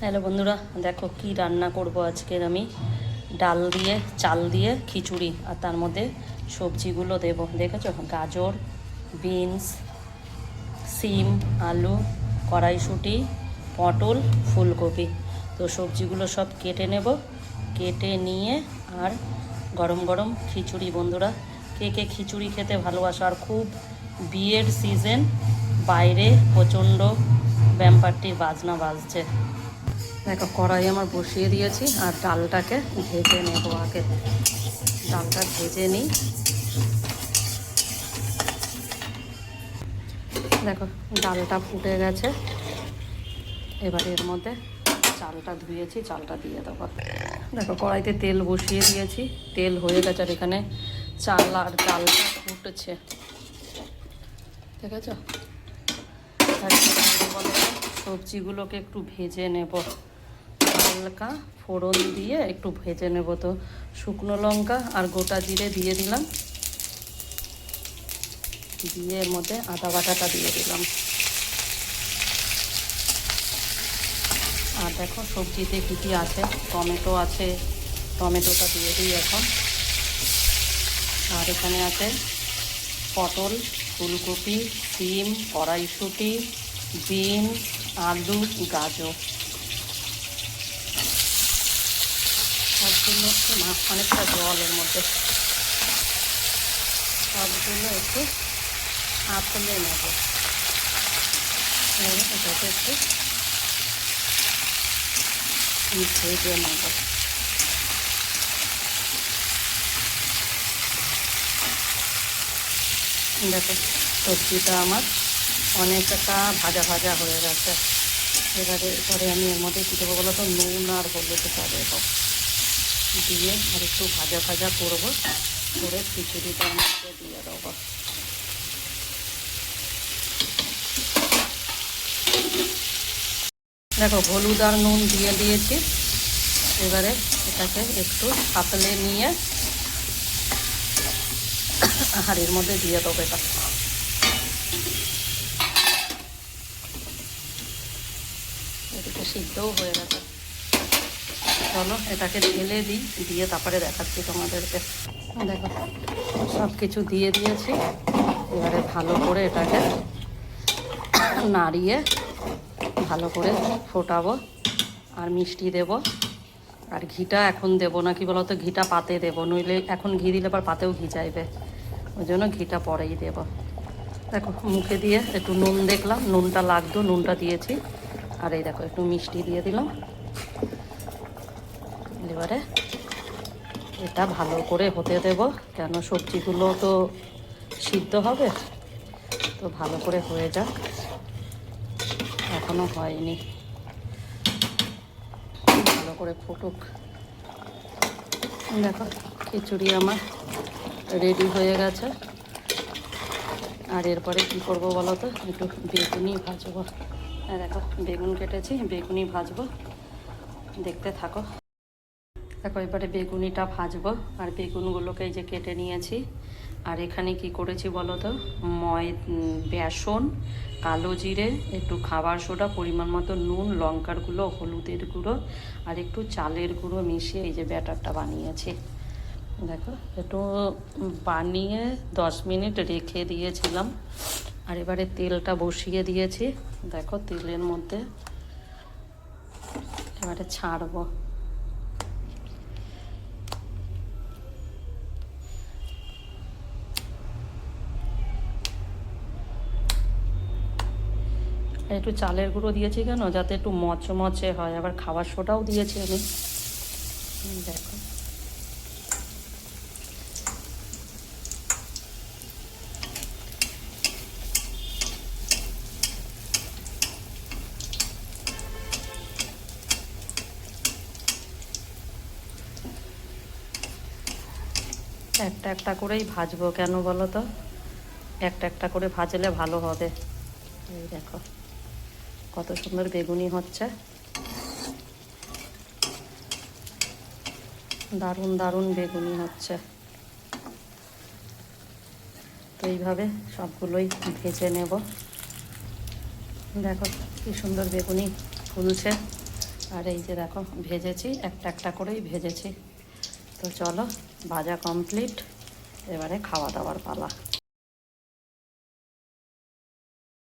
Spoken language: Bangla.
হ্যালো বন্ধুরা, দেখো কি রান্না করব আজকের আমি। ডাল দিয়ে, চাল দিয়ে খিচুড়ি আর তার মধ্যে সবজিগুলো দেবো। দেখেছ? গাজর, বিনস, সিম, আলু, কড়াইশুঁটি, পটল, ফুলকপি। তো সবজিগুলো সব কেটে নেব। কেটে নিয়ে আর গরম গরম খিচুড়ি বন্ধুরা। কে কে খিচুড়ি খেতে ভালোবাসো? আর খুব বিয়ের সিজন, বাইরে প্রচণ্ড ব্যাম্পারটির বাজনা বাজছে। দেখো, কড়াই আমার বসিয়ে দিয়েছি আর ডালটাকে ভেজে নেব আগে। ডালটা ভেজে নিই। দেখো, ডালটা ফুটে গেছে। এবার এর মধ্যে চালটা ধুয়েছি, চালটা দিয়ে দেবো। দেখো, কড়াইতে তেল বসিয়ে দিয়েছি। তেল হয়ে গেছে আর এখানে চাল আর ডালটা ফুটেছে। ঠিক আছে সবজিগুলোকে একটু ভেজে নেব। হালকা ফোড়ন দিয়ে একটু ভেজে নেব তো। শুকনো লঙ্কা আর গোটা জিরে দিয়ে দিলাম। দিয়ে এর মধ্যে আদা বাটাটা দিয়ে দিলাম। আর দেখো সবজিতে কী কী আছে? টমেটো আছে, টমেটোটা দিয়ে দিই এখন। আর এখানে আছে পটল, ফুলকপি, সিম, কড়াইশুঁটি বিন আলু, গাজর। সবগুলো একটু মা- অনেকটা জল এর মধ্যে। সবগুলো একটু আতলে নেব। এটাকে একটু ভেজে নেব। দেখো, সবজিটা আমার অনেকটা ভাজা ভাজা হয়ে গেছে। এবারে পরে আমি এর মধ্যে কী দেবো বলো তো? নুন আর হলুদটা দেবো। দিয়ে আর একটু ভাজা ভাজা করব। করে খিচুড়িটার মধ্যে দিয়ে দেবো। দেখো, হলুদ আর নুন দিয়ে দিয়েছি। এবারে এটাকে একটু পাতলে নিয়ে হাঁড়ির মধ্যে দিয়ে দেবো এটা। এদিকে সিদ্ধও হয়ে গেছে। চলো, এটাকে ঢেলে দিই, দিয়ে তারপরে দেখাচ্ছি তোমাদেরকে। দেখো সব কিছু দিয়ে দিয়েছি। এবারে ভালো করে এটাকে নাড়িয়ে ভালো করে ফোটাবো আর মিষ্টি দেব। আর ঘিটা এখন দেবো না, কি বলতো, ঘিটা পাতে দেবো, নইলে এখন ঘি দিলে আবার পাতেও ঘি চাইবে। ওই জন্য ঘিটা পরেই দেব। দেখো, মুখে দিয়ে একটু নুন দেখলাম, নুনটা লাগতো, নুনটা দিয়েছি। আর এই দেখো, একটু মিষ্টি দিয়ে দিলাম। এবারে। এটা ভালো করে হতে দেব। কেন সবজিগুলো তো সিদ্ধ হবে, তো ভালো করে হয়ে যাক। এখনও হয়নি। ভালো করে ফুটুক। দেখো, খিচুড়ি আমার রেডি হয়ে গেছে। আর এরপরে কি করব বলো তো? একটু বেগুনি ভাজবো। দেখো, বেগুন কেটেছি, বেগুনি ভাজবো। দেখতে থাকো। দেখো, এবারে বেগুনিটা ভাজবো, আর বেগুনগুলোকে এই যে কেটে নিয়েছি। আর এখানে কি করেছি বলো তো? ময় বেসন, কালো জিরে, একটু খাবার সোডা, পরিমাণ মতো নুন, লঙ্কার গুঁড়ো, হলুদের গুঁড়ো, আর একটু চালের গুঁড়ো মিশিয়ে এই যে ব্যাটারটা বানিয়েছি। দেখো, একটু বানিয়ে দশ মিনিট রেখে দিয়েছিলাম। আর এবারে তেলটা বসিয়ে দিয়েছি। দেখো, তেলের মধ্যে এবারে ছাড়বো। একটু চালের গুঁড়ো দিয়েছি কেন? যাতে একটু মচমচে হয়। আবার খাবার সোডাও দিয়েছি আমি। দেখো। একটা একটা করেই ভাজবো কেন বলো তো? একটা একটা করে ভাজলে ভালো হবে। এই দেখো। কত সুন্দর বেগুনি হচ্ছে। দারুণ দারুণ বেগুনি হচ্ছে। তো এইভাবে সবগুলোই ভেজে নেব। দেখো কি সুন্দর বেগুনি ফুলছে। আর এই যে দেখো, ভেজেছি, একটা একটা করেই ভেজেছি। তো চলো, ভাজা কমপ্লিট এবারে খাওয়া দাওয়ার পালা।